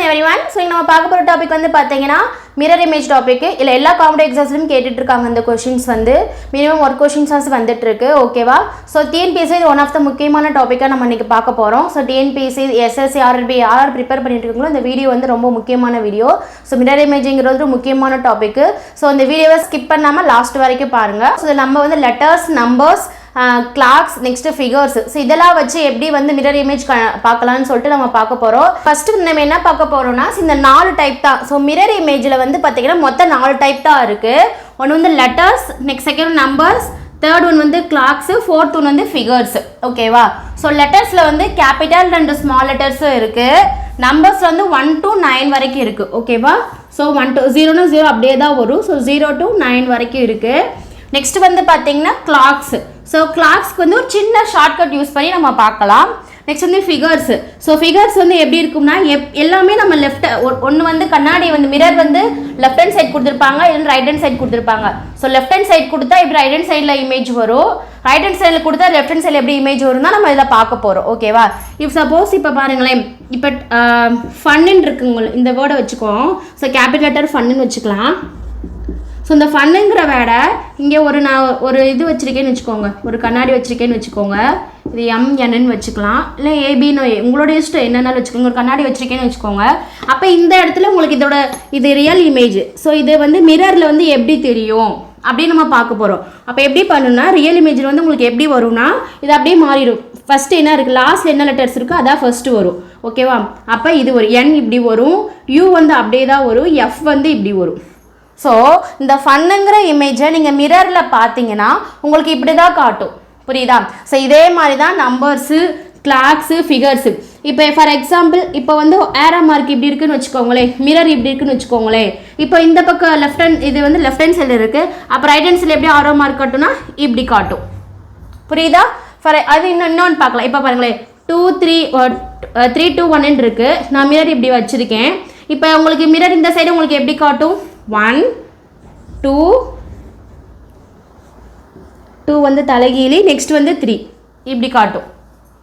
Every one so நம்ம பார்க்க போகிற டாபிக் வந்து பார்த்தீங்கன்னா மிரர் இமேஜ் டாபிக் இல்லை எல்லா காமெடி எக்ஸாம்ஸ்லையும் கேட்டுட்ருக்காங்க இந்த கொஷின்ஸ் வந்து. மினிமம் ஒரு கொஷின்ஸாஸ் வந்துட்டுருக்கு ஓகேவா ஸோ டிஎன்பிஎஸ்சி இது ஒன் ஆஃப் த முக்கியமான டாப்பிக்காக நம்ம இன்றைக்கி பார்க்க போகிறோம் ஸோ டிஎன்பிஎஸ்சி எஸ்எஸ்சி ஆர்ஆர்பி யார் ப்ரிப்பேர் பண்ணிட்டு இருக்கீங்களோ இந்த வீடியோ வந்து ரொம்ப முக்கியமான வீடியோ ஸோ மிரர் இமேஜிங்கிறது ஒரு முக்கியமான டாபிக் ஸோ இந்த வீடியோவை ஸ்கிப் பண்ணாமல் லாஸ்ட் வரைக்கும் பாருங்கள் ஸோ நம்ம வந்து letters numbers clocks next figures so இதெல்லாம் வச்சு எப்படி வந்து மிரர் இமேஜ் பார்க்கலாம்னு சொல்லிட்டு நம்ம பார்க்க போகிறோம் ஃபஸ்ட்டு நம்ம என்ன பார்க்க போகிறோம்னா இந்த நாலு டைப் தான். ஸோ மிரர் இமேஜில் வந்து பார்த்தீங்கன்னா மொத்தம் நாலு டைப் தான் இருக்குது ஒன்று வந்து letters next second numbers third one வந்து கிளாக்ஸு ஃபோர்த் ஒன் வந்து ஃபிகர்ஸ் ஓகேவா ஸோ லெட்டர்ஸில் வந்து கேபிட்டல் ரெண்டு ஸ்மால் லெட்டர்ஸும் இருக்குது நம்பர்ஸ் வந்து ஒன் டு நைன் வரைக்கும் இருக்குது ஓகேவா ஸோ ஒன் டு ஜீரோனா ஜீரோ அப்படியே தான் வரும். ஸோ ஜீரோ டு நைன் வரைக்கும் இருக்குது நெக்ஸ்ட் வந்து பார்த்தீங்கன்னா கிளாக்ஸ் ஸோ கிளாக்ஸ்க்கு வந்து ஒரு சின்ன ஷார்ட்கட் யூஸ் பண்ணி நம்ம பார்க்கலாம். நெக்ஸ்ட் வந்து ஃபிகர்ஸ் ஸோ ஃபிகர்ஸ் வந்து எப்படி இருக்கும்னா எப் எல்லாமே நம்ம லெஃப்ட் ஒன்று வந்து கண்ணாடி வந்து மிரர் வந்து லெஃப்ட் ஹேண்ட் சைட் கொடுத்துருப்பாங்க இல்லை ரைட் ஹேண்ட் சைட் கொடுத்துருப்பாங்க. ஸோ லெஃப்ட் ஹேண்ட் சைட் கொடுத்தா இப்படி ரைட் ஹேண்ட் சைடில் இமேஜ் வரும்? ரைட் ஹேண்ட் சைடில் கொடுத்தா லெஃப்ட் ஹேண்ட் சைடில் எப்படி இமேஜ் வரும் தான் நம்ம இதில் பார்க்க போகிறோம் ஓகேவா இப்போ சப்போஸ் இப்போ பாருங்களேன் இப்போ ஃபன்னுன்னு இருக்குங்க இந்த வேர்டை வச்சுக்கோம் ஸோ கேபிட்டல் லெட்டர் ஃபன்னுன்னு வச்சுக்கலாம். ஸோ இந்த ஃபன்னுங்கிற வேடை இங்கே ஒரு நான் ஒரு இது வச்சுருக்கேன்னு வச்சுக்கோங்க. ஒரு கண்ணாடி வச்சுருக்கேன்னு வச்சுக்கோங்க. இது எம் என்னன்னு வச்சுக்கலாம். இல்லை ஏபின்னு உங்களோட இஷ்டம் என்னென்னாலும் வச்சுக்கோங்க ஒரு கண்ணாடி வச்சுருக்கேன்னு வச்சுக்கோங்க. அப்போ இந்த இடத்துல உங்களுக்கு இதோட இது ரியல் இமேஜ் ஸோ இது வந்து மிரரில் வந்து எப்படி தெரியும்? அப்படின்னு நம்ம பார்க்க போகிறோம் அப்போ எப்படி பண்ணுன்னா ரியல் இமேஜில் வந்து உங்களுக்கு எப்படி வரும்னா இது அப்படியே மாறிடும். ஃபஸ்ட்டு என்ன இருக்குது லாஸ்ட்டில் என்ன லெட்டர்ஸ் இருக்கோ அதான் ஃபஸ்ட்டு வரும். ஓகேவா அப்போ இது ஒரு என் இப்படி வரும். யூ வந்து அப்படியே தான் வரும். எஃப் வந்து இப்படி வரும். ஸோ இந்த ஃபன்னுங்கிற இமேஜை நீங்கள் மிரரில் பார்த்தீங்கன்னா உங்களுக்கு இப்படி தான் காட்டும். புரியுதா? ஸோ இதே மாதிரி தான் நம்பர்ஸு கிளாக்ஸு ஃபிகர்ஸு இப்போ ஃபார் எக்ஸாம்பிள் இப்போ வந்து ஏரா மார்க் இப்படி இருக்குன்னு வச்சுக்கோங்களேன் மிரர் இப்படி இருக்குன்னு வச்சுக்கோங்களேன். இப்போ இந்த பக்கம் லெஃப்ட் ஹேண்ட் இது வந்து லெஃப்ட் ஹேண்ட் சைடில் இருக்குது அப்போ ரைட் ஹேண்ட் சைடில் எப்படி ஆரோ மார்க் காட்டும்னா இப்படி காட்டும். புரியுதா? ஃபார் அது இன்னும் இன்னொன்று பார்க்கலாம். இப்போ பாருங்களேன் டூ த்ரீ த்ரீ டூ ஒன்னு இருக்குது நான் மிரர் இப்படி வச்சுருக்கேன். இப்போ உங்களுக்கு மிரர் இந்த சைடு உங்களுக்கு எப்படி காட்டும்? ஒன் டூ டூ வந்து தலைகீழி நெக்ஸ்ட் வந்து த்ரீ இப்படி காட்டும்.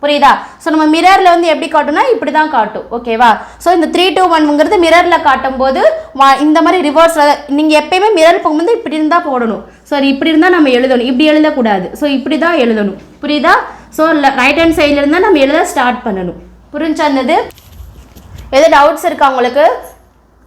புரியுதா? ஸோ நம்ம மிரரில் வந்து எப்படி காட்டும்னா இப்படி தான் காட்டும் ஓகேவா ஸோ இந்த த்ரீ டூ ஒன்ங்கிறது மிரரில் காட்டும் போது வா- இந்த மாதிரி ரிவர்ஸில் நீங்கள் எப்பயுமே மிரர் போகும்போது இப்படி இருந்தால் போடணும். ஸோ இப்படி இருந்தால் நம்ம எழுதணும். இப்படி எழுதக்கூடாது. ஸோ இப்படி தான் எழுதணும். புரியுதா? ஸோ ரைட் ஹேண்ட் சைடில் இருந்தால் நம்ம எழுத ஸ்டார்ட் பண்ணணும். புரிஞ்சா இருந்தது எது டவுட்ஸ் இருக்கா உங்களுக்கு?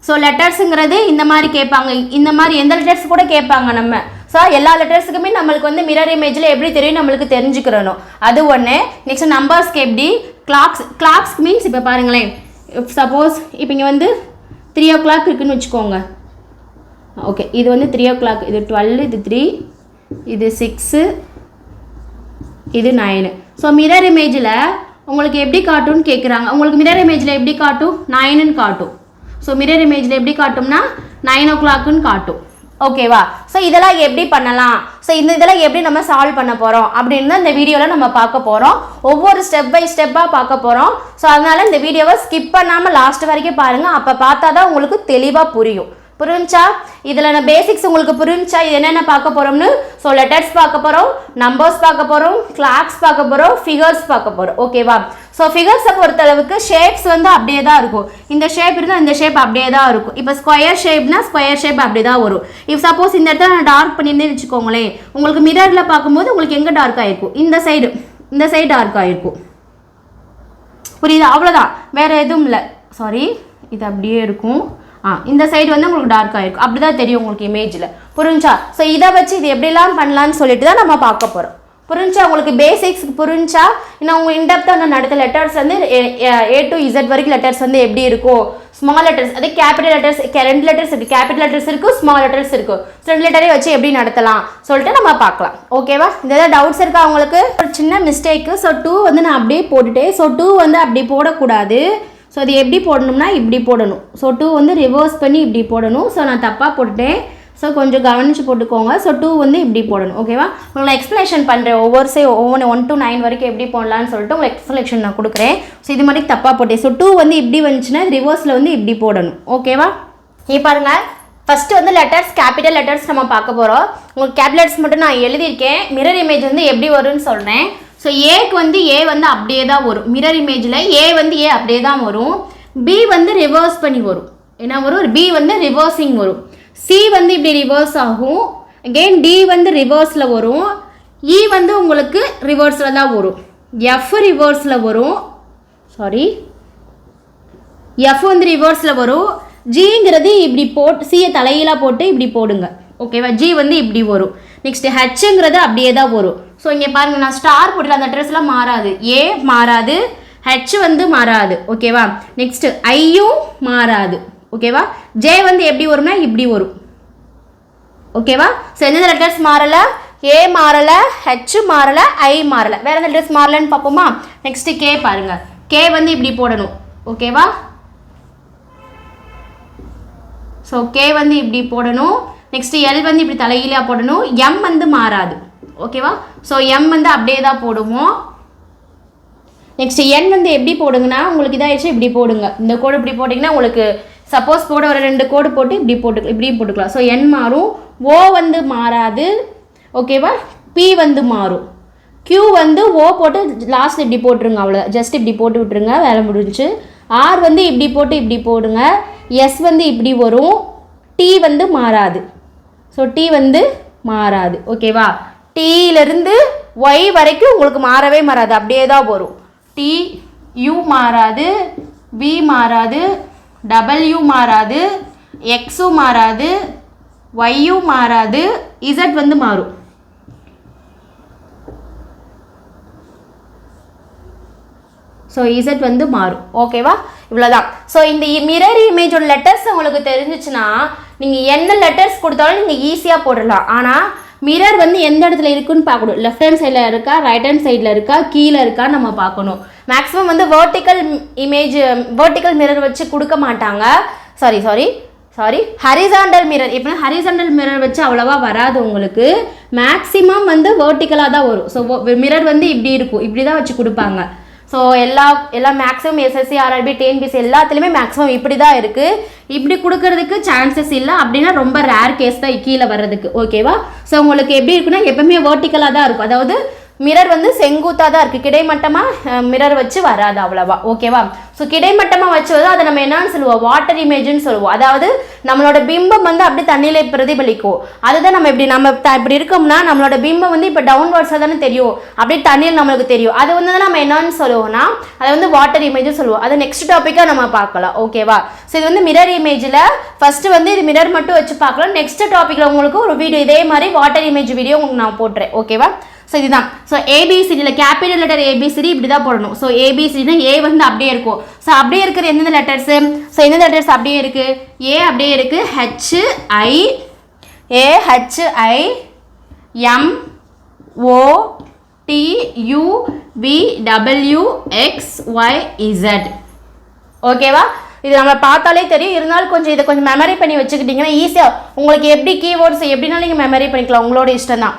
ஸோ லெட்டர்ஸுங்கிறது இந்த மாதிரி கேட்பாங்க. இந்த மாதிரி எந்த லெட்டர்ஸ் கூட கேட்பாங்க நம்ம. ஸோ எல்லா லெட்டர்ஸுக்குமே நம்மளுக்கு வந்து மிரர் இமேஜில் எப்படி தெரியும் நம்மளுக்கு தெரிஞ்சுக்கிறணும். அது ஒன்று நெக்ஸ்ட் நம்பர்ஸ்க்கு எப்படி? கிளாக்ஸ் கிளாக்ஸ் மீன்ஸ் இப்போ பாருங்களேன். சப்போஸ் இப்போ இங்கே வந்து த்ரீ ஓ கிளாக் இருக்குன்னு வச்சுக்கோங்க. ஓகே இது வந்து த்ரீ ஓ கிளாக் இது டுவெல் இது த்ரீ இது சிக்ஸு இது நைனு ஸோ மிரர் இமேஜில் உங்களுக்கு எப்படி காட்டும்னு கேட்குறாங்க உங்களுக்கு மிரர் இமேஜில் எப்படி காட்டும் நைனுன்னு காட்டும். ஸோ மிரர் இமேஜில் எப்படி காட்டும்னா நைன் ஓ கிளாக்குன்னு காட்டும். ஓகேவா ஸோ இதெல்லாம் எப்படி பண்ணலாம்? ஸோ இந்த இதெல்லாம் எப்படி நம்ம சால்வ் பண்ண போகிறோம் அப்படின்னு தான் இந்த வீடியோவில் நம்ம பார்க்க போகிறோம் ஒவ்வொரு ஸ்டெப் பை ஸ்டெப்பாக பார்க்க போகிறோம் ஸோ அதனால் இந்த வீடியோவை ஸ்கிப் பண்ணாமல் லாஸ்ட் வரைக்கும் பாருங்கள் அப்போ பார்த்தா தான் உங்களுக்கு தெளிவாக புரியும். புரிஞ்சா? இதில் நான் பேசிக்ஸ் உங்களுக்கு புரிஞ்சா இது என்னென்ன பார்க்க போகிறோம்னு ஸோ லெட்டர்ஸ் பார்க்க போகிறோம் நம்பர்ஸ் பார்க்க போகிறோம் கிளாக்ஸ் பார்க்க போகிறோம் ஃபிகர்ஸ் பார்க்க போகிறோம் ஓகேவா ஸோ ஃபிகர்ஸை பொறுத்தளவுக்கு ஷேப்ஸ் வந்து அப்படியே தான் இருக்கும். இந்த ஷேப் இருந்தால் இந்த ஷேப் அப்படியே தான் இருக்கும். இப்போ ஸ்கொயர் ஷேப்னா ஸ்கொயர் ஷேப் அப்படியே தான் வரும். இப் சப்போஸ் இந்த இடத்துல நான் டார்க் பண்ணியிருந்தேன் வச்சுக்கோங்களேன் உங்களுக்கு மிரரில் பார்க்கும்போது உங்களுக்கு எங்கே டார்க் ஆகிருக்கும் இந்த சைடு இந்த சைடு டார்க் ஆகிருக்கும் புரியுதா? அவ்வளோதான் வேற எதுவும் இல்லை. சாரி இது அப்படியே இருக்கும். ஆ இந்த சைடு வந்து உங்களுக்கு டார்க் ஆகிருக்கும் அப்படி தான் தெரியும் உங்களுக்கு இமேஜில் புரிஞ்சா? ஸோ இதை வச்சு இது எப்படிலாம் பண்ணலான்னு சொல்லிட்டு தான் நம்ம பார்க்க போகிறோம் புரிஞ்சா? உங்களுக்கு பேசிக்ஸ் புரிஞ்சா? இன்னும் உங்கள் இன்டெப்த்தாக நான் அடுத்த லெட்டர்ஸ் வந்து ஏ டு இசட் வரைக்கும் லெட்டர்ஸ் வந்து எப்படி இருக்கும் ஸ்மால் லெட்டர்ஸ் அதே கேபிட்டல் லெட்டர்ஸ் ரெண்டு லெட்டர்ஸ் இருக்குது கேபிட்டல் லெட்டர்ஸ் இருக்கும் ஸ்மால் லெட்டர்ஸ் இருக்கும். ஸோ ரெண்டு லெட்டரே வச்சு எப்படி நடத்தலாம் சொல்லிட்டு நம்ம பார்க்கலாம். ஓகேவா இந்த ஏதாவது டவுட்ஸ் இருக்கா உங்களுக்கு? ஒரு சின்ன மிஸ்டேக்கு ஸோ டூ வந்து நான் அப்படியே போட்டுட்டேன். ஸோ டூ வந்து அப்படி போடக்கூடாது. ஸோ அது எப்படி போடணும்னா இப்படி போடணும். ஸோ டூ வந்து ரிவர்ஸ் பண்ணி இப்படி போடணும். ஸோ நான் தப்பாக போட்டுட்டேன். ஸோ கொஞ்சம் கவனித்து போட்டுக்கோங்க. ஸோ டூ வந்து இப்படி போடணும். ஓகேவா உங்களை எக்ஸ்ப்ளனேஷன் பண்ணுறேன் ஒவ்வொரு சே ஒவ்வொன்று ஒன் டு நைன் வரைக்கும் எப்படி போடலான்னு சொல்லிட்டு உங்களுக்கு எக்ஸ்ப்ளனேஷன் நான் கொடுக்குறேன். ஸோ இது மாதிரி தப்பாக போட்டேன். ஸோ டூ வந்து இப்படி வந்துச்சுன்னா ரிவர்ஸில் வந்து இப்படி போடணும். ஓகேவா நீ பாருங்கள் ஃபஸ்ட்டு வந்து லெட்டர்ஸ் கேபிட்டல் லெட்டர்ஸ் நம்ம பார்க்க போகிறோம் உங்களுக்கு கேபிட்டல்ஸ் மட்டும் நான் எழுதியிருக்கேன். மிரர் இமேஜ் வந்து எப்படி வரும்னு சொல்கிறேன் ஸோ ஏக்கு வந்து ஏ வந்து அப்படியே தான் வரும். மிரர் இமேஜில் ஏ வந்து ஏ அப்படியே தான் வரும். பி வந்து ரிவர்ஸ் பண்ணி வரும். என்ன வரும்? பி வந்து ரிவர்ஸிங் வரும். சி வந்து இப்படி ரிவர்ஸ் ஆகும். அகெயின் டி வந்து ரிவர்ஸில் வரும். இ வந்து உங்களுக்கு ரிவர்ஸில் தான் வரும். எஃப் ரிவர்ஸில் வரும். சாரி எஃப் வந்து ரிவர்ஸில் வரும். ஜிங்கிறது இப்படி போட்டு சியை தலையில போட்டு இப்படி போடுங்க. ஓகேவா ஜி வந்து இப்படி வரும். நெக்ஸ்ட் ஹெச்ங்கிறது அப்படியே தான் வரும். ஸோ இங்கே பாருங்க நான் ஸ்டார் போட்டு அந்த அட்ரஸ்லாம் மாறாது. ஏ மாறாது ஹெச் வந்து மாறாது. ஓகேவா நெக்ஸ்ட் ஐயும் மாறாது. ஓகேவா ஜே வந்து எப்படி வரும்னா இப்படி வரும். ஓகேவா ஸோ எந்தெந்த லெட்டர்ஸ் மாறல? ஏ மாறல ஹெச் மாறல ஐ மாறல. வேற எந்த லெட்டர்ஸ் மாறலன்னு பார்ப்போமா? நெக்ஸ்ட் கே பாருங்க. கே வந்து இப்படி போடணும். ஓகேவா ஸோ கே வந்து இப்படி போடணும். நெக்ஸ்ட் எல் வந்து இப்படி தலையிலாக போடணும். எம் வந்து மாறாது. ஓகேவா? ஸோ எம் வந்து அப்படியே தான் போடுவோம். நெக்ஸ்ட் என் வந்து எப்படி போடுங்கன்னா உங்களுக்கு இதாகிடுச்சு இப்படி போடுங்க. இந்த கோடு இப்படி போட்டிங்கன்னா உங்களுக்கு சப்போஸ் போட ஒரு ரெண்டு கோடு போட்டு இப்படி போட்டு இப்படியும் போட்டுக்கலாம். ஸோ என் மாறும். ஓ வந்து மாறாது. ஓகேவா? பி வந்து மாறும். க்யூ வந்து ஓ போட்டு லாஸ்ட் இப்படி போட்டுருங்க அவ்வளோ ஜஸ்ட் இப்படி போட்டு விட்டுருங்க வேலை முடிஞ்சு ஆர் வந்து இப்படி போட்டு இப்படி போடுங்க. எஸ் வந்து இப்படி வரும். டி வந்து மாறாது. ஸோ டி வந்து மாறாது. ஓகேவா? டீலேருந்து ஒய் வரைக்கும் உங்களுக்கு மாறவே மாறாது. அப்படியே தான் வரும். டி யூ மாறாது வி மாறாது டபிள்யூ மாறாது எக்ஸும் மாறாது ஒய்யும் மாறாது இசட் வந்து மாறும். ஸோ இசட் வந்து மாறும். ஓகேவா இவ்வளோதான் ஸோ இந்த மிரர் இமேஜோட லெட்டர்ஸ் உங்களுக்கு தெரிஞ்சிச்சுன்னா நீங்கள் என்ன லெட்டர்ஸ் கொடுத்தாலும் நீங்கள் ஈஸியாக போடலாம் ஆனால் மிரர் வந்து எந்த இடத்துல இருக்குன்னு பார்க்கணும். லெஃப்ட் ஹேண்ட் சைடில் இருக்கா ரைட் ஹேண்ட் சைடில் இருக்கா கீழே இருக்கா நம்ம பார்க்கணும். மேக்ஸிமம் வந்து வேர்ட்டிக்கல் இமேஜ் வேர்ட்டிக்கல் மிரர் வச்சு கொடுக்க மாட்டாங்க. Sorry sorry sorry horizontal mirror இப்போ ஹரிசாண்டல் மிரர் வச்சு அவ்வளோவா வராது உங்களுக்கு. மேக்ஸிமம் வந்து வேர்ட்டிக்கலாக தான் வரும். ஸோ மிரர் வந்து இப்படி இருக்கும். இப்படி தான் வச்சு கொடுப்பாங்க. ஸோ எல்லா எல்லா மேக்ஸிமம் எஸ்எஸ்சி ஆர்ஆர்பி டிஎன்பிசி எல்லாத்துலேயுமே மேக்ஸிமம் இப்படி தான் இருக்குது இப்படி கொடுக்கறதுக்கு சான்சஸ் இல்லை. அப்படின்னா ரொம்ப ரேர் கேஸ் தான் கீழே வர்றதுக்கு. ஓகேவா ஸோ உங்களுக்கு எப்படி இருக்குன்னா எப்பவுமே வேர்ட்டிக்கலாக தான் இருக்கும். அதாவது மிரர் வந்து செங்குத்தாக தான் இருக்குது கிடைமட்டமாக மிரர் வச்சு வராது அவ்வளவா. ஓகேவா ஸோ கிடைமட்டமாக வச்சு வந்து அதை நம்ம என்னன்னு சொல்லுவோம்? வாட்டர் இமேஜ்னு சொல்லுவோம். அதாவது நம்மளோட பிம்பம் வந்து அப்படியே தண்ணியில் பிரதிபலிக்கும். அதுதான் நம்ம இப்படி நம்ம இப்படி இருக்கோம்னா நம்மளோட பிம்பம் வந்து இப்போ டவுன்வர்ட்ஸாக தானே தெரியும். அப்படியே தண்ணியில் நம்மளுக்கு தெரியும். அது வந்து தான் நம்ம என்னன்னு சொல்லுவோம்னா அதை வந்து வாட்டர் இமேஜ்னு சொல்லுவோம். அது நெக்ஸ்ட் டாப்பிக்காக நம்ம பார்க்கலாம். ஓகேவா ஸோ இது வந்து மிரர் இமேஜில் ஃபஸ்ட்டு வந்து இது மிரர் மட்டும் வச்சு பார்க்கலாம். நெக்ஸ்ட் டாப்பிக்கில் உங்களுக்கு ஒரு வீடியோ இதே மாதிரி வாட்டர் இமேஜ் வீடியோ உங்களுக்கு நான் போட்டுறேன். ஓகேவா ஸோ இதுதான் so ஏபிசிடியில் capital letter A B C D இப்படி தான் போடணும். ஸோ ஏபிசிடினா ஏ வந்து அப்படியே இருக்கும். ஸோ அப்படியே இருக்கிற எந்தெந்த லெட்டர்ஸு ஸோ எந்தெந்த லெட்டர்ஸ் அப்படியே இருக்குது ஏ அப்படியே இருக்குது H I A H I M O T U V W X Y Z ஓகேவா இது நம்ம பார்த்தாலே தெரியும். இருந்தாலும் கொஞ்சம் இதை கொஞ்சம் மெமரி பண்ணி வச்சுக்கிட்டிங்கன்னா ஈஸியாக உங்களுக்கு எப்படி கீவேர்ட்ஸ் எப்படினாலும் நீங்கள் மெமரி பண்ணிக்கலாம். உங்களோட இஷ்டம் தான்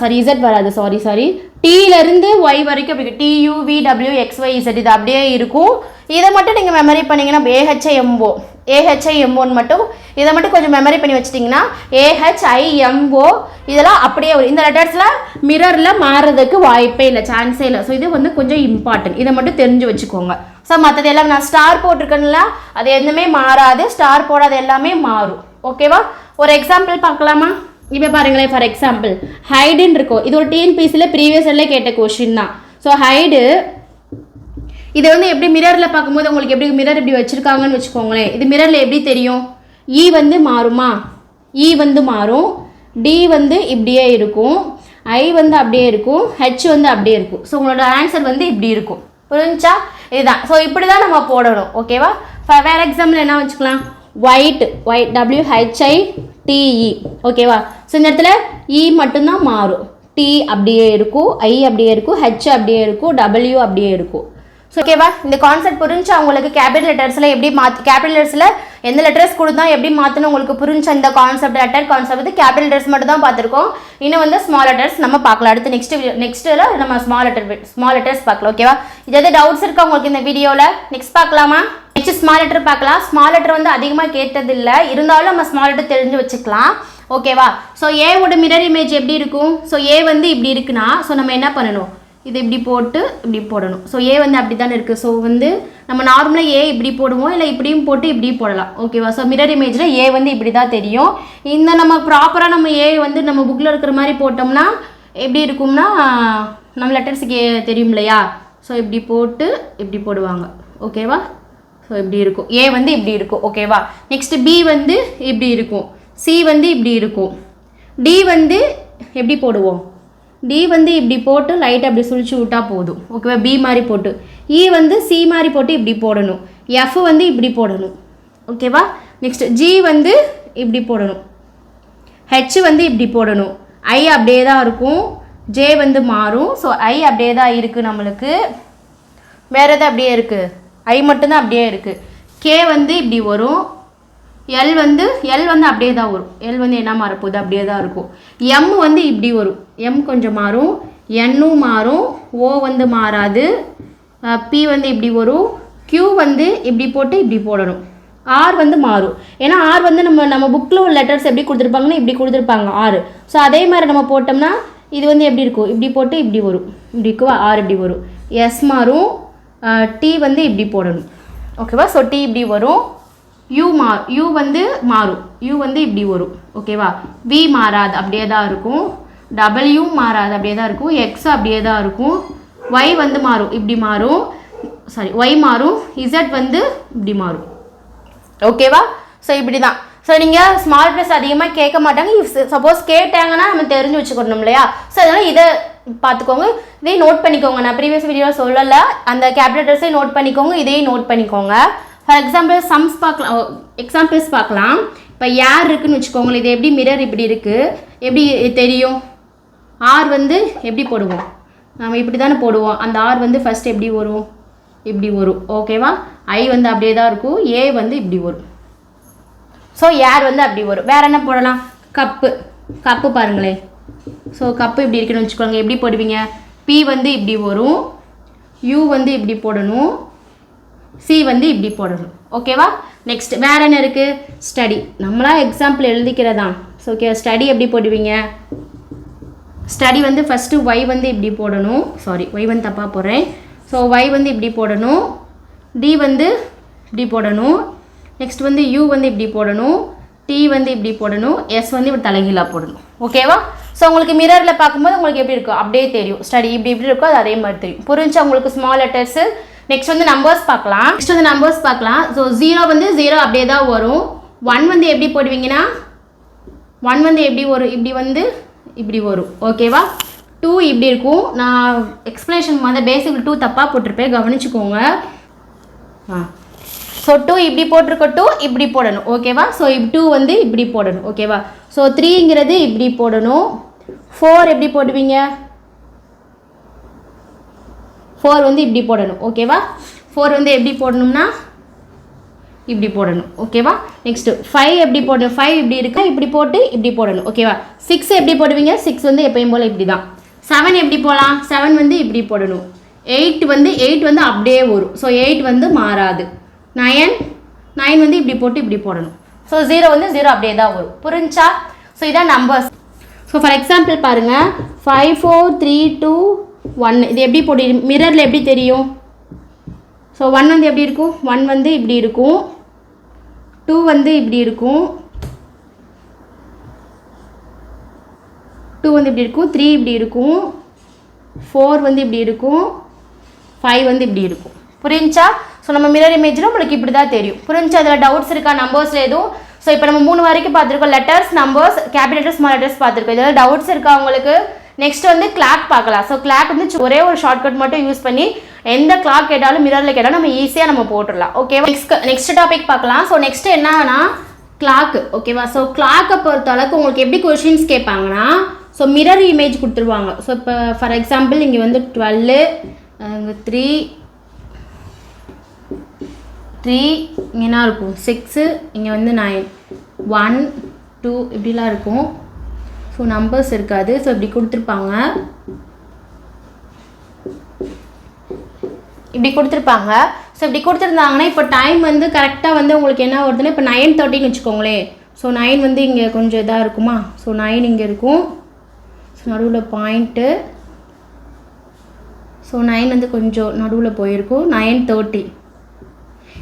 சாரி இசட் வராது. சாரி சாரி டீலேருந்து ஒய் வரைக்கும் அப்படி T U V W X Y Z இது அப்படியே இருக்கும். இதை மட்டும் நீங்கள் மெமரி பண்ணிங்கன்னா ஏஹெச்ஐஎம்ஓ ஏஹெச்ஐஎம்ஓன்னு மட்டும் இதை மட்டும் கொஞ்சம் மெமரி பண்ணி வச்சிட்டிங்கன்னா ஏஹெச்ஐஎம்ஓ இதெல்லாம் அப்படியே வரும். இந்த லெட்டர்ஸில் மிரரில் மாறுறதுக்கு வாய்ப்பே இல்லை சான்ஸே இல்லை. ஸோ இது வந்து கொஞ்சம் இம்பார்ட்டன்ட் இதை மட்டும் தெரிஞ்சு வச்சுக்கோங்க. ஸோ மற்றது எல்லாம் நான் ஸ்டார் போட்டிருக்கேன்ல அது எதுவுமே மாறாது. ஸ்டார் போடாது எல்லாமே மாறும். ஓகேவா ஒரு எக்ஸாம்பிள் பார்க்கலாமா? இப்போ பாருங்களேன் ஃபார் எக்ஸாம்பிள் ஹைடுன்னு இருக்கும் இது ஒரு டிஎன்பிசியில் ப்ரீவியஸ் இயர்ல கேட்ட கொஷின் தான். ஸோ ஹைடு இதை வந்து எப்படி மிரரில் பார்க்கும்போது உங்களுக்கு எப்படி மிரர் இப்படி வச்சுருக்காங்கன்னு வச்சுக்கோங்களேன். இது மிரரில் எப்படி தெரியும்? இ வந்து மாறுமா? இ வந்து மாறும். டி வந்து இப்படியே இருக்கும். ஐ வந்து அப்படியே இருக்கும். ஹெச் வந்து அப்படியே இருக்கும். ஸோ உங்களோட ஆன்சர் வந்து இப்படி இருக்கும். புரிஞ்சா இதுதான். ஸோ இப்படி தான் நம்ம போடணும். ஓகேவா வேறு எக்ஸாம்பிள் என்ன வச்சுக்கலாம்? White white W H I T E ஓகேவா ஸோ இந்த இடத்துல இ மட்டும்தான் மாறும். டி அப்படியே இருக்கும் ஐ அப்படியே இருக்கும் ஹெச் அப்படியே இருக்கும் டபிள்யூ அப்படியே இருக்கும். ஸோ ஓகேவா இந்த கான்செப்ட் புரிஞ்சா உங்களுக்கு கேபிட்டல் லெட்டர்ஸில் எப்படி மாற்றி கேபிட்டல் லெட்டர்ஸில் எந்த லெட்டர்ஸ் கொடுத்தா எப்படி மாற்றணும் உங்களுக்கு புரிஞ்ச இந்த கான்செப்ட் லெட்டர் கான்செப்ட் வந்து கேபிட்டல் லெட்டர்ஸ் மட்டும் தான் பார்த்துருக்கோம். இன்னும் வந்து ஸ்மால் லெட்டர்ஸ் நம்ம பார்க்கலாம். அடுத்து நெக்ஸ்ட் நெக்ஸ்ட்டில் நம்ம ஸ்மால் லெட்டர் ஸ்மால் லெட்டர்ஸ் பார்க்கலாம். ஓகேவா ஏதாவது டவுட்ஸ் இருக்கா உங்களுக்கு இந்த வீடியோவில் நெக்ஸ்ட் பார்க்கலாமா? நெக்ஸ்ட் ஸ்மால் லெட்டர் பார்க்கலாம். ஸ்மால் லெட்டர் வந்து அதிகமாக கேட்டதில்லை. இருந்தாலும் நம்ம ஸ்மால் லெட்டர் தெரிஞ்சு வச்சுக்கலாம். ஓகேவா ஸோ ஏவோட மிரர் இமேஜ் எப்படி இருக்கும்? ஸோ ஏ வந்து இப்படி இருக்குன்னா ஸோ நம்ம என்ன பண்ணணும்? இது இப்படி போட்டு இப்படி போடணும். ஸோ ஏ வந்து அப்படி தானே இருக்குது ஸோ வந்து நம்ம நார்மலாக ஏ இப்படி போடுவோம் இல்லை இப்படியும் போட்டு இப்படி போடலாம். ஓகேவா ஸோ மிரர் இமேஜில் ஏ வந்து இப்படி தான் தெரியும். இந்த நம்ம ப்ராப்பராக நம்ம ஏ வந்து நம்ம புக்கில் இருக்கிற மாதிரி போட்டோம்னா எப்படி இருக்கும்னா நம்ம லெட்டர்ஸுக்கு தெரியும் இல்லையா? ஸோ இப்படி போட்டு இப்படி போடுவாங்க. ஓகேவா ஸோ இப்படி இருக்கும். ஏ வந்து இப்படி இருக்கும். ஓகேவா நெக்ஸ்ட் பி வந்து இப்படி இருக்கும். சி வந்து இப்படி இருக்கும். டி வந்து எப்படி போடுவோம்? டி வந்து இப்படி போட்டு லைட்டை அப்படி சுழிச்சு விட்டால் போதும். ஓகேவா பி மாதிரி போட்டு. இ வந்து சி மாதிரி போட்டு இப்படி போடணும். எஃப் வந்து இப்படி போடணும். ஓகேவா நெக்ஸ்ட் ஜி வந்து இப்படி போடணும். ஹெச் வந்து இப்படி போடணும். ஐ அப்படியே தான் இருக்கும். ஜே வந்து மாறும். ஸோ ஐ அப்படியே தான் இருக்குது நம்மளுக்கு. வேறு எது அப்படியே இருக்குது ஐ மட்டும்தான் அப்படியே இருக்குது கே வந்து இப்படி வரும். எல் வந்து எல் வந்து அப்படியே தான் வரும். எல் வந்து என்ன மாறப்போகுது? அப்படியே தான் இருக்கும். எம் வந்து இப்படி வரும். எம் கொஞ்சம் மாறும். என்னும் மாறும். ஓ வந்து மாறாது. பி வந்து இப்படி வரும். க்யூ வந்து இப்படி போட்டு இப்படி போடணும். ஆர் வந்து மாறும். ஏன்னா ஆர் வந்து நம்ம நம்ம புக்கில் உள்ள லெட்டர்ஸ் எப்படி கொடுத்துருப்பாங்கன்னா இப்படி கொடுத்துருப்பாங்க ஆறு ஸோ அதே மாதிரி நம்ம போட்டோம்னா இது வந்து எப்படி இருக்கும்? இப்படி போட்டு இப்படி வரும். இப்படி இருக்குவா? ஆர் இப்படி வரும். எஸ் மாறும். டி வந்து இப்படி போடணும். ஓகேவா ஸோ டி இப்படி வரும். யூ மா யூ வந்து மாறும். யூ வந்து இப்படி வரும். ஓகேவா வி? மாறாது அப்படியே தான் இருக்கும். டபிள்யூ மாறாது அப்படியே தான் இருக்கும். எக்ஸ் அப்படியே தான் இருக்கும். ஒய் வந்து மாறும் இப்படி மாறும். சாரி ஒய் மாறும். இசட் வந்து இப்படி மாறும். ஓகேவா ஸோ இப்படி தான். ஸோ நீங்கள் ஸ்மால் ப்ளஸ் அதிகமாக கேட்க மாட்டாங்க. இஃப் சப்போஸ் கேட்டாங்கன்னா நம்ம தெரிஞ்சு வச்சுக்கணும் இல்லையா? ஸோ அதனால் இதை பார்த்துக்கோங்க இதையும் நோட் பண்ணிக்கோங்க. நான் ப்ரீவியஸ் வீடியோவில் சொல்லலை. அந்த கேபிட்டல்ஸையும் நோட் பண்ணிக்கோங்க. இதையும் நோட் பண்ணிக்கோங்க. ஃபார் எக்ஸாம்பிள் சம்ஸ் பார்க்கலாம். எக்ஸாம்பிள்ஸ் பார்க்கலாம். இப்போ யார் இருக்குன்னு வச்சுக்கோங்களேன். இது எப்படி மிரர் இப்படி இருக்குது எப்படி தெரியும்? ஆர் வந்து எப்படி போடுவோம்? நம்ம இப்படி தானே போடுவோம். அந்த ஆர் வந்து ஃபஸ்ட் எப்படி வரும்? இப்படி வரும். ஓகேவா ஐ வந்து அப்படியே தான் இருக்கும். ஏ வந்து இப்படி வரும். ஸோ ஏர் வந்து அப்படி வரும்? வேற என்ன போடலாம்? கப்பு. கப்பு பாருங்களேன். ஸோ கப்பு இப்படி இருக்குன்னு வச்சுக்கோங்க. எப்படி போடுவீங்க? பி வந்து இப்படி வரும். யூ வந்து இப்படி போடணும். சி வந்து இப்படி போடணும். ஓகேவா நெக்ஸ்ட் வேற என்ன இருக்குது ஸ்டடி நம்மளாக எக்ஸாம்பிள் எழுதிக்கிறதான் ஸோ ஓகே ஸ்டடி எப்படி போடுவீங்க? ஸ்டடி வந்து ஃபஸ்ட்டு ஒய் வந்து இப்படி போடணும். சாரி ஒய் வந்து தப்பாக போடுறேன். ஸோ ஒய் வந்து இப்படி போடணும். டி வந்து இப்படி போடணும். நெக்ஸ்ட் வந்து யூ வந்து இப்படி போடணும். டி வந்து இப்படி போடணும். எஸ் வந்து இப்படி தலைகீழாக போடணும். ஓகேவா ஸோ உங்களுக்கு மிரரில் பார்க்கும்போது உங்களுக்கு எப்படி இருக்கும் அப்படியே தெரியும். ஸ்டடி இப்படி இப்படி இருக்கோ அது அதே மாதிரி தெரியும். புரிஞ்சா உங்களுக்கு ஸ்மால் லெட்டர்ஸு நெக்ஸ்ட் வந்து நம்பர்ஸ் பார்க்கலாம். நெக்ஸ்ட் வந்து நம்பர்ஸ் பார்க்கலாம். ஸோ ஜீரோ வந்து ஜீரோ அப்படியே தான் வரும். ஒன் வந்து எப்படி போடுவீங்கன்னா ஒன் வந்து எப்படி வரும் இப்படி வந்து இப்படி வரும். ஓகேவா டூ இப்படி இருக்கும். நான் எக்ஸ்ப்ளனேஷன் வந்து பேசிக் டூ தப்பாக போட்டிருப்பேன். கவனிச்சுக்கோங்க. ஆ. ஸோ டூ இப்படி போட்டிருக்க டூ இப்படி போடணும் ஓகேவா ஸோ இப் டூ வந்து இப்படி போடணும் ஓகேவா ஸோ த்ரீங்கிறது இப்படி போடணும். ஃபோர் எப்படி போடுவீங்க? ஃபோர் வந்து இப்படி போடணும் ஓகேவா ஃபோர் வந்து எப்படி போடணும்னா இப்படி போடணும் ஓகேவா நெக்ஸ்ட்டு ஃபைவ் எப்படி போடணும்? ஃபைவ் இப்படி இருக்கா? இப்படி போட்டு இப்படி போடணும் ஓகேவா சிக்ஸ் எப்படி போடுவீங்க? சிக்ஸ் வந்து எப்பயும் போல் இப்படி தான். செவன் எப்படி போகலாம் செவன் வந்து இப்படி போடணும். எயிட் வந்து எயிட் வந்து அப்படியே வரும். ஸோ எயிட் வந்து மாறாது. நயன் நைன் வந்து இப்படி போட்டு இப்படி போடணும். ஸோ ஜீரோ வந்து ஜீரோ அப்படியே தான் வரும். புரிஞ்சா? ஸோ இதான் நம்பர்ஸ் ஸோ ஃபார் எக்ஸாம்பிள் பாருங்கள் five four three two one இது எப்படி போட்டு மிரரில் எப்படி தெரியும்? ஸோ ஒன் வந்து எப்படி இருக்கும்? ஒன் வந்து இப்படி இருக்கும். டூ வந்து இப்படி இருக்கும். டூ வந்து இப்படி இருக்கும். த்ரீ இப்படி இருக்கும். ஃபோர் வந்து இப்படி இருக்கும். ஃபைவ் வந்து இப்படி இருக்கும். புரிஞ்சா? ஸோ நம்ம மிரர் இமேஜில் உங்களுக்கு இப்படி தான் தெரியும். புரிஞ்சு அதில் டவுட்ஸ் இருக்கா? நம்பர்ஸில் எதுவும்? ஸோ இப்போ நம்ம மூணு வரைக்கும் பார்த்துருக்கோம். Letters numbers capital small letters பார்த்துருக்கோம். இதில் டவுட்ஸ் இருக்கா உங்களுக்கு? நெக்ஸ்ட் வந்து கிளாக் பார்க்கலாம். ஸோ கிளாக் வந்து ஒரே ஒரு ஷார்ட்கட் மட்டும் யூஸ் பண்ணி எந்த கிளாக் கேட்டாலும் மிரரில் கேட்டாலும் நம்ம ஈஸியாக நம்ம போட்டுடலாம். ஓகேவா நெக்ஸ்ட் நெக்ஸ்ட் டாபிக் பார்க்கலாம். ஸோ நெக்ஸ்ட் என்னன்னா கிளாக்கு ஓகேவா ஸோ கிளாக்கை பொறுத்த அளவுக்கு உங்களுக்கு எப்படி கொஷின்ஸ் கேட்பாங்கன்னா ஸோ மிரர் இமேஜ் கொடுத்துருவாங்க. ஸோ இப்போ ஃபார் எக்ஸாம்பிள் இங்கே வந்து டுவெல்லு த்ரீ த்ரீ இங்கேனா என்ன இருக்கும். சிக்ஸு இங்கே வந்து நைன் ஒன் டூ இப்படிலாம் இருக்கும். ஸோ நம்பர்ஸ் இருக்காது. ஸோ இப்படி கொடுத்துருப்பாங்க. இப்படி கொடுத்துருப்பாங்க. ஸோ இப்படி கொடுத்துருந்தாங்கன்னா இப்போ டைம் வந்து கரெக்டாக வந்து உங்களுக்கு என்ன வருதுன்னா இப்போ நைன் தேர்ட்டின்னு வச்சுக்கோங்களேன். ஸோ நைன் வந்து இங்கே கொஞ்சம் இதாக இருக்குமா? ஸோ நைன் இங்கே இருக்கும். ஸோ நடுவில் பாயிண்ட்டு ஸோ நைன் வந்து கொஞ்சம் நடுவில் போயிருக்கும். நைன் தேர்ட்டி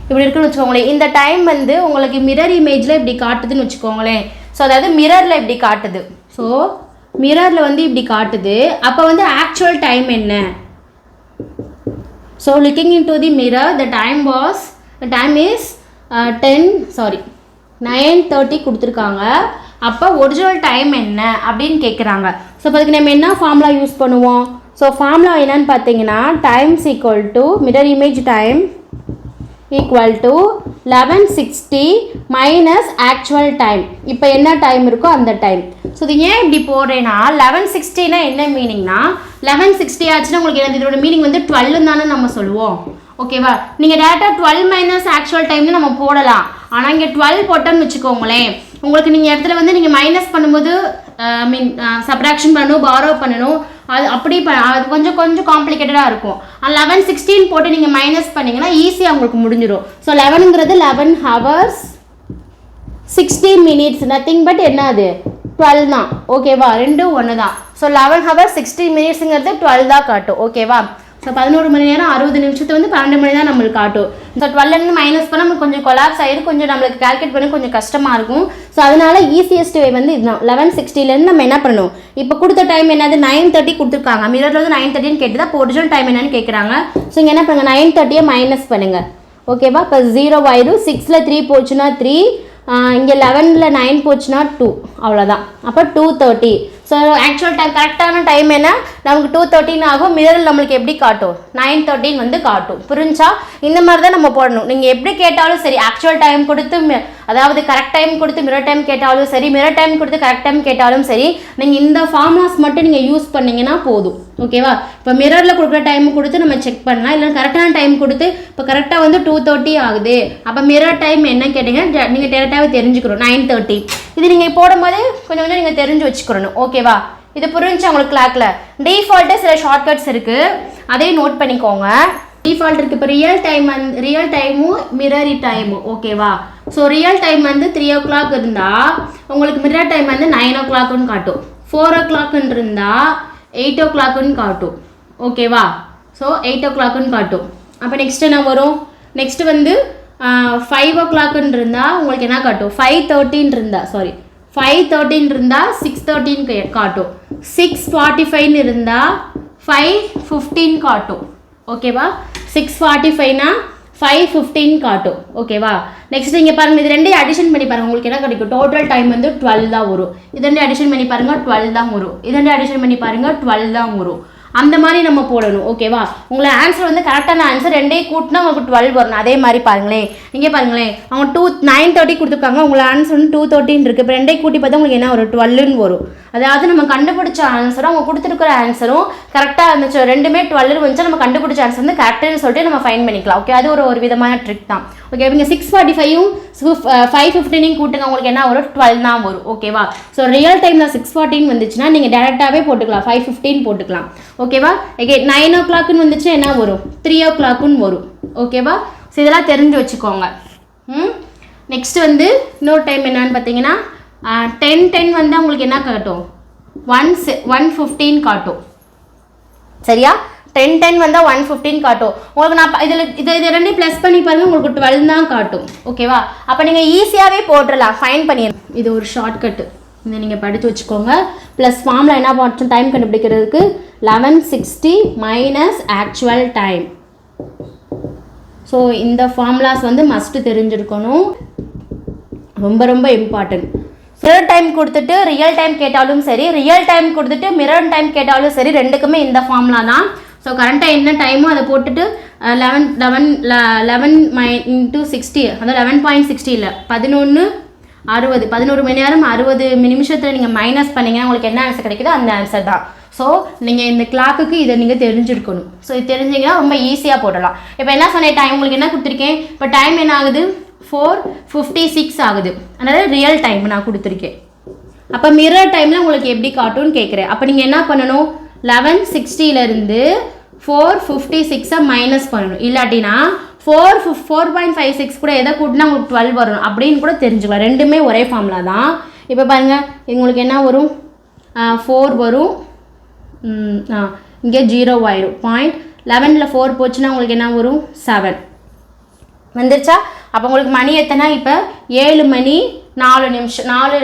இப்படி இருக்குன்னு வச்சுக்கோங்களேன். இந்த டைம் வந்து உங்களுக்கு மிரர் இமேஜில் இப்படி காட்டுதுன்னு வச்சுக்கோங்களேன். ஸோ அதாவது மிரரில் இப்படி காட்டுது. ஸோ மிரரில் வந்து இப்படி காட்டுது. அப்போ வந்து ஆக்சுவல் டைம் என்ன? So looking in to the mirror the time was the time is ten sorry nine thirty கொடுத்துருக்காங்க. அப்போ ஒரிஜினல் டைம் என்ன அப்படின்னு கேட்குறாங்க ஸோ இப்போ அதுக்கு நம்ம என்ன ஃபார்முலா யூஸ் பண்ணுவோம்? ஸோ ஃபார்முலா என்னன்னு பார்த்தீங்கன்னா times equal to mirror image time equal to eleven sixty minus actual time இப்போ என்ன டைம் இருக்கோ அந்த டைம் ஸோ இது ஏன் இப்படி போடுறேன்னா லெவன் சிக்ஸ்டினா என்ன மீனிங்னா லெவன் சிக்ஸ்டி ஆச்சுன்னா உங்களுக்கு என்ன இதோட மீனிங் வந்து டுவெல்னு தானே நம்ம சொல்லுவோம். ஓகேவா நீங்கள் டேரெக்டாக டுவெல் மைனஸ் ஆக்சுவல் டைம்னு நம்ம போடலாம். ஆனால் இங்கே டுவெல் போட்டோன்னு வச்சுக்கோங்களேன். உங்களுக்கு நீங்கள் இடத்துல வந்து நீங்கள் மைனஸ் பண்ணும்போது ஐ மீன் சப்ராக்ஷன் பண்ணணும் பாரோ பண்ணணும். அது அப்படி ப அது கொஞ்சம் கொஞ்சம் காம்ப்ளிகேட்டடாக இருக்கும். லெவன் சிக்ஸ்டீன் போட்டு நீங்கள் மைனஸ் பண்ணிங்கன்னா ஈஸியாக உங்களுக்கு முடிஞ்சிடும் so லெவனுங்கிறது eleven hours sixteen minutes nothing but என்ன அது டுவெல் தான் ஓகேவா ரெண்டும் ஒன்று தான் ஸோ லெவன் ஹவர்ஸ் சிக்ஸ்டீன் மினிட்ஸுங்கிறது டுவெல் தான் காட்டும். ஓகேவா ஸோ பதினோரு மணி நேரம் அறுபது நிமிஷத்தை வந்து பன்னெண்டு மணி தான் நம்மளுக்கு காட்டும் ஸோ டுவெல்லேருந்து மைனஸ் பண்ண நம்மளுக்கு கொஞ்சம் கொலாப்ஸ் ஆகிடும் கொஞ்சம் நம்மளுக்கு கால்குலேட் பண்ண கொஞ்சம் கஷ்டமாக இருக்கும். ஸோ அதனால ஈஸியஸ்ட் வே வந்து இதுதான். லெவன் சிக்ஸ்டிலேருந்து நம்ம என்ன பண்ணணும்? இப்போ கொடுத்த டைம் என்னது? நைன் தேர்ட்டி கொடுத்துருக்காங்க. மிரரில் வந்து நைன் தேர்ட்டின்னு கேட்டு தான் ஒரிஜினல் டைம் என்னன்னு கேட்குறாங்க ஸோ இங்கே என்ன பண்ணுங்க? நைன் தேர்ட்டியை மைனஸ் பண்ணுங்கள் ஓகேவா இப்போ ஜீரோ ஆயிடும் சிக்ஸில் த்ரீ போச்சுன்னா த்ரீ இங்கே லெவனில் நைன் போச்சுன்னா டூ அவ்வளோதான் அப்போ two thirty so actual time கரெக்டான டைம் என்ன? நமக்கு டூ தேர்ட்டின் ஆகும். மிரரில் நம்மளுக்கு எப்படி காட்டும்? நைன் தேர்ட்டின் வந்து காட்டும். புரிஞ்சா? இந்த மாதிரி தான் நம்ம போடணும். நீங்கள் எப்படி கேட்டாலும் சரி ஆக்சுவல் டைம் கொடுத்து அதாவது கரெக்ட் டைம் கொடுத்து மிரர் டைம் கேட்டாலும் சரி மிரர் டைம் கொடுத்து கரெக்ட் டைம் கேட்டாலும் சரி நீங்கள் இந்த ஃபார்முலாஸ் மட்டும் நீங்கள் யூஸ் பண்ணீங்கன்னா போதும். ஓகேவா இப்போ மிரரில் கொடுக்குற டைம் கொடுத்து நம்ம செக் பண்ணலாம். இல்லை கரெக்டான டைம் கொடுத்து இப்போ கரெக்டாக வந்து டூ தேர்ட்டி ஆகுது. அப்போ மிரர் டைம் என்ன கேட்டீங்கன்னா நீங்கள் டேரெக்டாகவே தெரிஞ்சுக்கணும். நைன் தேர்ட்டி இது நீங்கள் போடும்போது கொஞ்சம் கொஞ்சம் நீங்கள் தெரிஞ்சு வச்சுக்கணும். ஓகேவா இது புரிஞ்சு உங்களுக்கு கிளாக்ல டிஃபால்ட்டு சில ஷார்ட்கட்ஸ் இருக்குது அதையும் நோட் பண்ணிக்கோங்க. டிஃபால்ட் இருக்குது இப்போ ரியல் டைம் வந்து ரியல் டைமும் மிரரி டைமும் ஓகேவா ஸோ ரியல் டைம் வந்து த்ரீ ஓ கிளாக் இருந்தால் உங்களுக்கு மிரர் டைம் வந்து நைன் ஓ கிளாக்னு காட்டும். ஃபோர் ஓ கிளாக்னு இருந்தால் எயிட் ஓ கிளாக்னு காட்டும் ஓகேவா ஸோ எயிட் ஓ கிளாக்னு காட்டும். அப்போ நெக்ஸ்ட் என்ன வரும்? நெக்ஸ்ட் வந்து ஃபைவ் ஓ கிளாக்னு இருந்தால் உங்களுக்கு என்ன காட்டும்? ஃபைவ் தேர்ட்டின் இருந்தால் சாரி ஃபைவ் தேர்ட்டின் இருந்தால் சிக்ஸ் தேர்ட்டின் காட்டும். சிக்ஸ் ஃபார்ட்டி ஃபைவ்னு இருந்தால் ஃபைவ் ஃபிஃப்டீன் காட்டும். ஓகேவா சிக்ஸ் ஃபார்ட்டி ஃபைவ்னா ஃபைவ் ஃபிஃப்டீன் காட்டும். ஓகேவா நெக்ஸ்ட் இங்கே பாருங்கள் இது ரெண்டையும் அடிஷன் பண்ணி பாருங்கள் உங்களுக்கு என்ன கிடைக்கும்? டோட்டல் டைம் வந்து டுவெல் தான் வரும். இது ரெண்டு அடிஷன் பண்ணி பாருங்கள் டுவெல் தான் வரும். இது ரெண்டு அடிஷன் பண்ணி பாருங்கள் டுவெல் தான் வரும். அந்த மாதிரி நம்ம போடணும் ஓகேவா உங்களை ஆன்சர் வந்து கரெக்டான ஆன்சர் ரெண்டே கூட்டினா உங்களுக்கு டுவெல் வரணும். அதே மாதிரி பாருங்களேன். இங்கே பாருங்களேன். அவங்க டூ நைன் தேர்ட்டி கொடுத்துருக்காங்க. உங்களை ஆன்சர் வந்து டூ தேர்ட்டின்னு இருக்குது இப்போ ரெண்டையும் கூட்டி பார்த்தா உங்களுக்கு என்ன வரும்? டுவெல்லுன்னு வரும். அதாவது நம்ம கண்டுபிடிச்ச ஆன்சரும் அவங்க கொடுத்துருக்குற ஆன்சரும் கரெக்டாக இருந்துச்சு. ரெண்டுமே டுவெல்லுன்னு வந்துச்சா நம்ம கண்டுபிடிச்ச ஆன்சர் வந்து கரெக்டுன்னு சொல்லிட்டு நம்ம ஃபைன் பண்ணிக்கலாம். ஓகே அது ஒரு ஒரு விதமான ட்ரிக் தான். ஓகே இவங்க சிக்ஸ் ஃபார்ட்டி ஃபைவும் ஃபைவ் ஃபிஃப்டீனையும் கூட்டுங்க உங்களுக்கு என்ன வரும்? டுவெல் தான் வரும் ஓகேவா ஸோ ரியல் டைமில் சிக்ஸ் ஃபார்ட்டின்னு வந்துச்சுன்னா நீங்கள் டேரெக்டாகவே போட்டுக்கலாம் ஃபைவ் ஃபிஃப்டின் போட்டுக்கலாம் ஓகேவா ஓகே நைன் ஓ கிளாக்குன்னு வந்துச்சுன்னா என்ன வரும்? த்ரீ ஓ கிளாக்குன்னு வரும் ஓகேவா ஸோ இதெல்லாம் தெரிஞ்சு வச்சுக்கோங்க. ம்? நெக்ஸ்ட் வந்து இன்னொரு டைம் என்னன்னு பார்த்தீங்கன்னா டென் டென் வந்து உங்களுக்கு என்ன காட்டும்? ஒன் ஒன் ஃபிஃப்டீன் காட்டும். சரியா? டென் டென் வந்தால் ஒன் ஃபிஃப்டின் காட்டும். உங்களுக்கு நான் இதில் இதை இது ரெண்டையும் ப்ளஸ் பண்ணி பாருங்க உங்களுக்கு டுவெல் தான் காட்டும். ஓகேவா அப்போ நீங்கள் ஈஸியாகவே போட்டுடலாம் ஃபைன் பண்ணிடலாம். இது ஒரு ஷார்ட்கட்டு இதை நீங்கள் படித்து வச்சுக்கோங்க. ப்ளஸ் ஃபார்மில் என்ன பண்ணுறோம் டைம் கண்டுபிடிக்கிறதுக்கு eleven sixty minus actual time so இந்த ஃபார்முலாஸ் வந்து மஸ்ட்டு தெரிஞ்சிருக்கணும். ரொம்ப ரொம்ப இம்பார்ட்டன்ட் மிரர் டைம் கொடுத்துட்டு ரியல் டைம் கேட்டாலும் சரி ரியல் டைம் கொடுத்துட்டு மிரர் டைம் கேட்டாலும் சரி ரெண்டுக்குமே இந்த ஃபார்முலா தான். ஸோ கரண்ட்டாக என்ன டைமோ அதை போட்டுட்டு eleven eleven eleven my into sixty அதாவது லெவன் பாயிண்ட் சிக்ஸ்டி இல்லை பதினொன்று அறுபது. பதினோரு மணி நேரம் அறுபது நிமிஷத்தில் நீங்கள் மைனஸ் பண்ணிங்கன்னா உங்களுக்கு என்ன ஆன்சர் கிடைக்குதோ அந்த ஆன்சர் தான். ஸோ நீங்கள் இந்த கிளாக்குக்கு இதை நீங்கள் தெரிஞ்சிருக்கணும். ஸோ இது தெரிஞ்சிங்கன்னா ரொம்ப ஈஸியாக போடலாம். இப்போ என்ன சொன்னேன்? டைம் உங்களுக்கு என்ன கொடுத்துருக்கேன்? இப்போ டைம் என்ன ஆகுது? ஃபோர் ஃபிஃப்டி சிக்ஸ் ஆகுது. அதனால் ரியல் டைம் நான் கொடுத்துருக்கேன். அப்போ மிரர் டைமில் உங்களுக்கு எப்படி காட்டும்னு கேட்குறேன் அப்போ நீங்கள் என்ன பண்ணணும்? லெவன் சிக்ஸ்டியிலேருந்து ஃபோர் ஃபிஃப்டி சிக்ஸை மைனஸ் பண்ணணும். இல்லாட்டினா four four point five six கூட எதை கூட்டினா உங்களுக்கு டுவெல் வரும் அப்படின்னு கூட தெரிஞ்சுக்கலாம். ரெண்டுமே ஒரே ஃபார்முலா தான். இப்போ பாருங்கள் உங்களுக்கு என்ன வரும்? ஃபோர் வரும். ஆ இங்கே ஜீரோ ஆயிடும் பாயிண்ட் லெவனில் ஃபோர் போச்சுன்னா உங்களுக்கு என்ன வரும்? செவன் வந்துருச்சா? அப்போ உங்களுக்கு மணி எத்தனை? இப்போ ஏழு மணி நாலு நிமிஷம் நாலு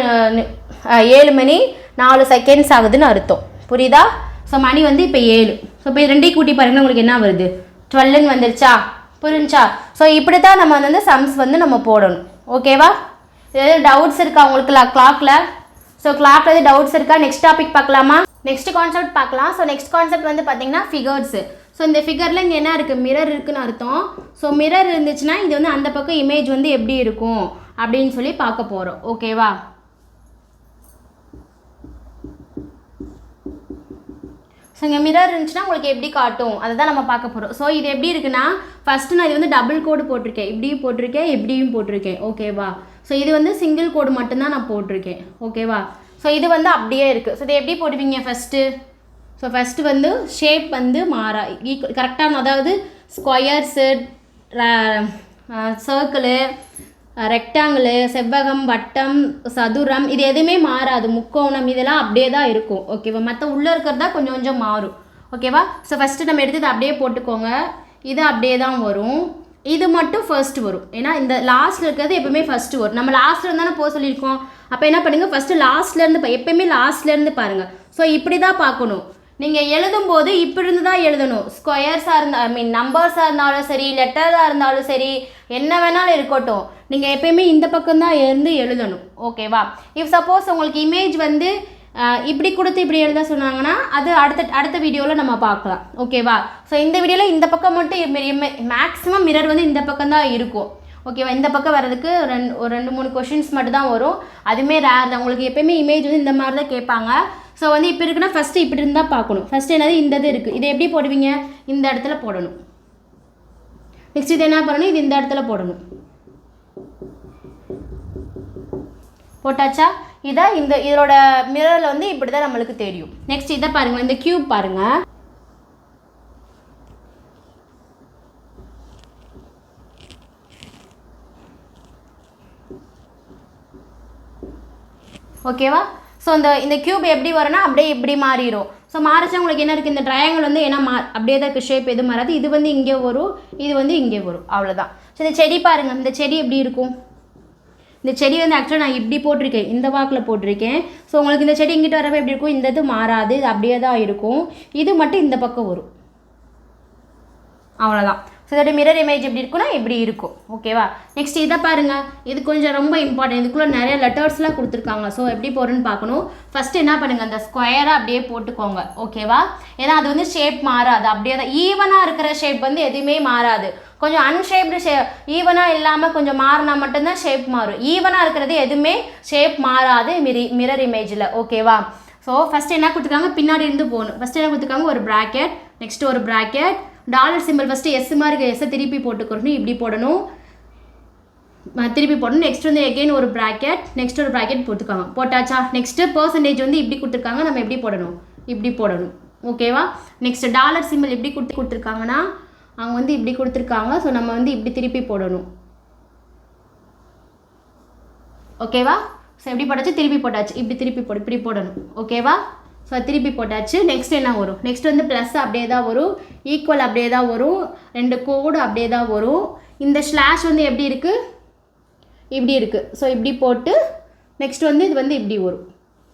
ஏழு மணி நாலு செகண்ட்ஸ் ஆகுதுன்னு அர்த்தம். புரியுதா? ஸோ மணி வந்து இப்போ ஏழு. ஸோ இப்போ இது ரெண்டையும் கூட்டி பாருங்கன்னா உங்களுக்கு என்ன வருது? டுவெல்லுன்னு வந்துருச்சா? புரிஞ்சா ஸோ இப்படி தான் நம்ம வந்து சம்ஸ் வந்து நம்ம போடணும். ஓகேவா ஏதாவது டவுட்ஸ் இருக்கா உங்களுக்கு கிளாக்ல ஸோ கிளாக்ல எதாவது டவுட்ஸ் இருக்கா? நெக்ஸ்ட் டாபிக் பார்க்கலாமா? நெக்ஸ்ட் கான்செப்ட் பார்க்கலாம். ஸோ நெக்ஸ்ட் கான்செப்ட் வந்து பார்த்தீங்கன்னா ஃபிகர்ஸ் ஸோ இந்த ஃபிகரில் இங்கே என்ன இருக்குது மிரர் இருக்குன்னு அர்த்தம். ஸோ மிரர் இருந்துச்சுன்னா இது வந்து அந்த பக்கம் இமேஜ் வந்து எப்படி இருக்கும்? அப்படின்னு சொல்லி பார்க்க போகிறோம் ஓகேவா ஸோ இங்கே மிரர் இருந்துச்சுன்னா உங்களுக்கு எப்படி காட்டும்? அதை தான் நம்ம பார்க்க போகிறோம் ஸோ இது எப்படி இருக்குன்னா ஃபஸ்ட்டு நான் இது வந்து டபுள் கோடு போட்டிருக்கேன். இப்படியும் போட்டிருக்கேன் எப்படியும் போட்டிருக்கேன். ஓகேவா ஸோ இது வந்து சிங்கிள் கோடு மட்டும்தான் நான் போட்டிருக்கேன். ஓகேவா ஸோ இது வந்து அப்படியே இருக்குது ஸோ இது எப்படி போடுவீங்க ஃபஸ்ட்டு ஸோ ஃபஸ்ட்டு வந்து ஷேப் வந்து மாறா. ஈக்குவல் கரெக்டான அதாவது ஸ்கொயர்ஸு சர்க்கிளு ரெக்டாங்கிளு செவ்வகம் வட்டம் சதுரம் இது எதுவுமே மாறாது. முக்கோணம் இதெல்லாம் அப்படியே தான் இருக்கும். ஓகேவா மற்ற உள்ளே இருக்கிறதா கொஞ்சம் கொஞ்சம் மாறும். ஓகேவா ஸோ ஃபஸ்ட்டு நம்ம எடுத்து இதை அப்படியே போட்டுக்கோங்க. இது அப்படியே தான் வரும். இது மட்டும் ஃபர்ஸ்ட் வரும். ஏன்னா இந்த லாஸ்ட்டில் இருக்கிறது எப்பவுமே ஃபஸ்ட்டு வரும். நம்ம லாஸ்ட்டில் இருந்தாலும் போக சொல்லியிருக்கோம். அப்போ என்ன பண்ணுங்கள் ஃபஸ்ட்டு லாஸ்ட்லேருந்து எப்பயுமே லாஸ்ட்லேருந்து பாருங்கள் ஸோ இப்படி தான் பார்க்கணும். நீங்கள் எழுதும்போது இப்படி இருந்து தான் எழுதணும் ஸ்கொயர்ஸாக இருந்தால் ஐ மீன் நம்பர்ஸாக இருந்தாலும் சரி லெட்டராக இருந்தாலும் சரி என்ன வேணாலும் இருக்கட்டும். நீங்கள் எப்பயுமே இந்த பக்கம் தான் இருந்து எழுதணும். ஓகேவா இஃப் சப்போஸ் உங்களுக்கு இமேஜ் வந்து இப்படி கொடுத்து இப்படி எழுத சொன்னாங்கன்னா அது அடுத்த அடுத்த வீடியோவில் நம்ம பார்க்கலாம். ஓகேவா ஸோ இந்த வீடியோவில் இந்த பக்கம் மட்டும் மேக்ஸிமம் மிரர் வந்து இந்த பக்கம் தான் இருக்கும் ஓகேவா இந்த பக்கம் வர்றதுக்கு ரெண்டு ஒரு ரெண்டு மூணு கொஷின்ஸ் மட்டும் தான் வரும். அதுவுமே ரேர் தான். உங்களுக்கு எப்பயுமே இமேஜ் வந்து இந்த மாதிரி தான் கேட்பாங்க. ஸோ வந்து இப்போ இருக்குன்னா ஃபஸ்ட்டு இப்படி இருந்தால் பார்க்கணும். ஃபஸ்ட்டு என்னது? இந்த இது இருக்குது இதை எப்படி போடுவீங்க? இந்த இடத்துல போடணும். நெக்ஸ்ட் இது என்ன பண்ணணும்? இது இந்த இடத்துல போடணும். போட்டாச்சா? இதை இந்த இதோட மிரரில் வந்து இப்படி தான் நம்மளுக்கு தெரியும். நெக்ஸ்ட் இதை பாருங்கள் இந்த க்யூப் பாருங்கள் ஓகேவா ஸோ இந்த இந்த கியூப் எப்படி வரும்னா அப்படியே இப்படி மாறிடும் ஸோ மாறிச்சா உங்களுக்கு என்ன இருக்குது இந்த ட்ரையாங்கிள் வந்து என்ன மா அப்படியே தான் இருக்குது ஷேப் எதுவும் மாறாது. இது வந்து இங்கே வரும் இது வந்து இங்கே வரும். அவ்வளோதான் ஸோ இந்த செடி பாருங்கள் இந்த செடி எப்படி இருக்கும்? இந்த செடி வந்து ஆக்சுவலாக நான் இப்படி போட்டிருக்கேன். இந்த வாக்கில் போட்டிருக்கேன். ஸோ உங்களுக்கு இந்த செடி இங்கிட்ட வரப்போ எப்படி இருக்கும்? இந்த இது மாறாது. இது அப்படியே தான் இருக்கும். இது மட்டும் இந்த பக்கம் வரும். அவ்வளோதான் ஸோ இதோட மிரர் இமேஜ் எப்படி இருக்குன்னா இப்படி இருக்கும். ஓகேவா நெக்ஸ்ட் இதை பாருங்கள் இது கொஞ்சம் ரொம்ப இம்பார்ட்டன்ட் இதுக்குள்ளே நிறைய லெட்டர்ஸ்லாம் கொடுத்துருக்காங்க. ஸோ எப்படி போகிறேன்னு பார்க்கணும். ஃபஸ்ட்டு என்ன பண்ணுங்கள் அந்த ஸ்கொயராக அப்படியே போட்டுக்கோங்க. ஓகேவா ஏன்னா அது வந்து ஷேப் மாறாது. அப்படியே தான் ஈவனாக இருக்கிற ஷேப் வந்து எதுவுமே மாறாது. கொஞ்சம் அன்ஷேப்டு ஷே ஈவனாக இல்லாமல் கொஞ்சம் மாறினா மட்டும்தான் ஷேப் மாறும். ஈவனாக இருக்கிறது எதுவுமே ஷேப் மாறாது மிரி மிரர் இமேஜில் ஓகேவா ஸோ ஃபஸ்ட் என்ன கொடுத்துருக்காங்க? பின்னாடி இருந்து போகணும். ஃபஸ்ட் என்ன கொடுத்துருக்காங்க? ஒரு ப்ராக்கெட் நெக்ஸ்ட் ஒரு bracket dollar symbol first S மாதிரி எஸ்ஸை திருப்பி போட்டுக்கணும். இப்படி போடணும். திருப்பி போடணும். நெக்ஸ்ட் வந்து எகைன் ஒரு ப்ராக்கெட் நெக்ஸ்ட் ஒரு ப்ராக்கெட் போட்டுருக்காங்க போட்டாச்சா? நெக்ஸ்ட்டு பர்சன்டேஜ் வந்து இப்படி கொடுத்துருக்காங்க. நம்ம எப்படி போடணும்? இப்படி போடணும். ஓகேவா நெக்ஸ்ட் டாலர் சிம்பிள் எப்படி கொடுத்து கொடுத்துருக்காங்கன்னா அவங்க வந்து இப்படி கொடுத்துருக்காங்க. ஸோ நம்ம வந்து இப்படி திருப்பி போடணும். ஓகேவா ஸோ எப்படி போட்டாச்சு? திருப்பி போட்டாச்சு. இப்படி திருப்பி போடு இப்படி போடணும். ஓகேவா ஸோ திருப்பி போட்டாச்சு. நெக்ஸ்ட் என்ன வரும்? நெக்ஸ்ட் வந்து ப்ளஸ் அப்படியே தான் வரும். ஈக்குவல் அப்படியே தான் வரும். ரெண்டு கோடு அப்படியே தான் வரும். இந்த ஸ்லாஷ் வந்து எப்படி இருக்குது இப்படி இருக்குது ஸோ இப்படி போட்டு நெக்ஸ்ட் வந்து இது வந்து இப்படி வரும்.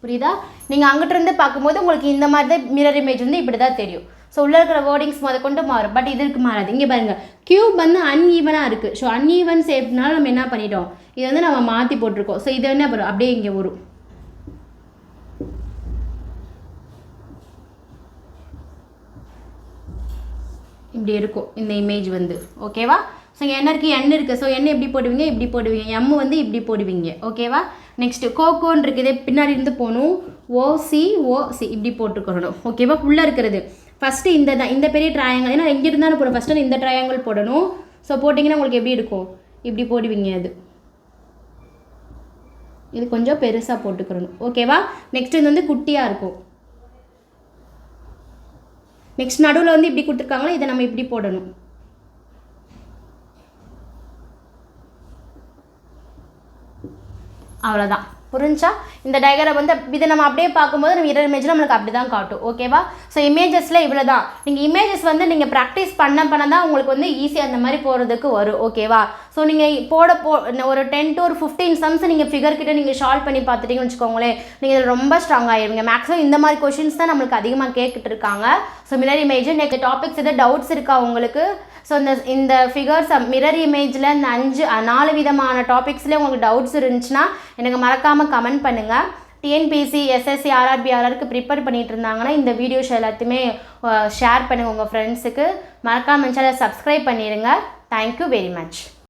புரியுதா? நீங்கள் அங்கிட்ட இருந்து பார்க்கும்போது உங்களுக்கு இந்த மாதிரி தான் மிரர் இமேஜ் வந்து இப்படி தான் தெரியும். ஸோ உள்ளே இருக்கிற வேர்டிங்ஸ் முத கொண்டு மாறும். பட் இதற்கு மாறாது. இங்கே பாருங்கள் கியூப் வந்து அன்ஈவனாக இருக்குது ஸோ அன்ஈவன் ஷேப்னால நம்ம என்ன பண்ணிட்டோம்? இதை வந்து நம்ம மாற்றி போட்டிருக்கோம். ஸோ இது என்ன வரும்? அப்படியே இங்கே வரும். இப்படி இருக்கும். இந்த இமேஜ் வந்து. ஓகேவா ஸோ என்ன இருக்குது எண் இருக்குது ஸோ எண்ணெய் எப்படி போடுவீங்க? இப்படி போடுவீங்க. எம் வந்து இப்படி போடுவீங்க. ஓகேவா நெக்ஸ்ட்டு கோகோன்னு இருக்குது. பின்னாடி இருந்து போகணும். ஓசி ஓசி இப்படி போட்டுக்கணும் ஓகேவா உள்ளே இருக்கிறது. ஃபஸ்ட்டு இந்த தான் இந்த பெரிய ட்ராயங்கள் ஏன்னா எங்கே இருந்தாலும் போடணும். ஃபஸ்ட்டு இந்த ட்ராயங்கள் போடணும். ஸோ போட்டிங்கன்னா உங்களுக்கு எப்படி இருக்கும்? இப்படி போடுவீங்க அது. இது கொஞ்சம் பெருசாக போட்டுக்கிறணும் ஓகேவா நெக்ஸ்ட் இது வந்து குட்டியாக இருக்கும். நெக்ஸ்ட் நடுவில் வந்து இப்படி கொடுத்துருக்காங்களா? இதை நம்ம இப்படி போடணும். அவ்வளோதான் புரிஞ்சா? இந்த டயக்ராம் வந்து இதை நம்ம அப்படியே பார்க்கும்போது நம்ம மிரர் இமேஜ் நம்மளுக்கு அப்படி தான் காட்டும். ஓகேவா ஸோ இமேஜஸில் இவ்வளோ தான் நீங்கள் இமேஜஸ் வந்து நீங்கள் ப்ராக்டிஸ் பண்ண பண்ண தான் உங்களுக்கு வந்து ஈஸியாக அந்த மாதிரி போகிறதுக்கு வரும். ஓகேவா ஸோ நீங்கள் போட போ ஒரு டென் டு ஒரு ஃபிஃப்டீன் சம்ஸ் நீங்கள் ஃபிகர் கிட்ட நீங்கள் சால்வ் பண்ணி பார்த்துட்டீங்கன்னு வச்சுக்கோங்களேன் நீங்கள் இதில் ரொம்ப ஸ்ட்ராங் ஆயிருவீங்க. மேக்ஸிமம் இந்த மாதிரி கொஷின்ஸ் தான் நம்மளுக்கு அதிகமாக கேட்டுட்டு இருக்காங்க. So mirror image next topics எதாவது டவுட்ஸ் இருக்கா உங்களுக்கு? ஸோ இந்த இந்த ஃபிகர்ஸ் மிரர் இமேஜில் இந்த அஞ்சு நாலு விதமான டாபிக்ஸ்லேயே உங்களுக்கு டவுட்ஸ் இருந்துச்சுன்னா எனக்கு மறக்காமல் கமெண்ட் பண்ணுங்கள் டிஎன்பிசி எஸ்எஸ்சி ஆர்ஆர்பிஆர்ஆருக்கு ப்ரிப்பேர் பண்ணிட்டு இருந்தாங்கன்னா இந்த வீடியோஸ் எல்லாத்தையுமே ஷேர் பண்ணுங்கள் உங்கள் ஃப்ரெண்ட்ஸுக்கு மறக்காமல் சேனலை சப்ஸ்கிரைப் பண்ணிடுங்க. Thank you very much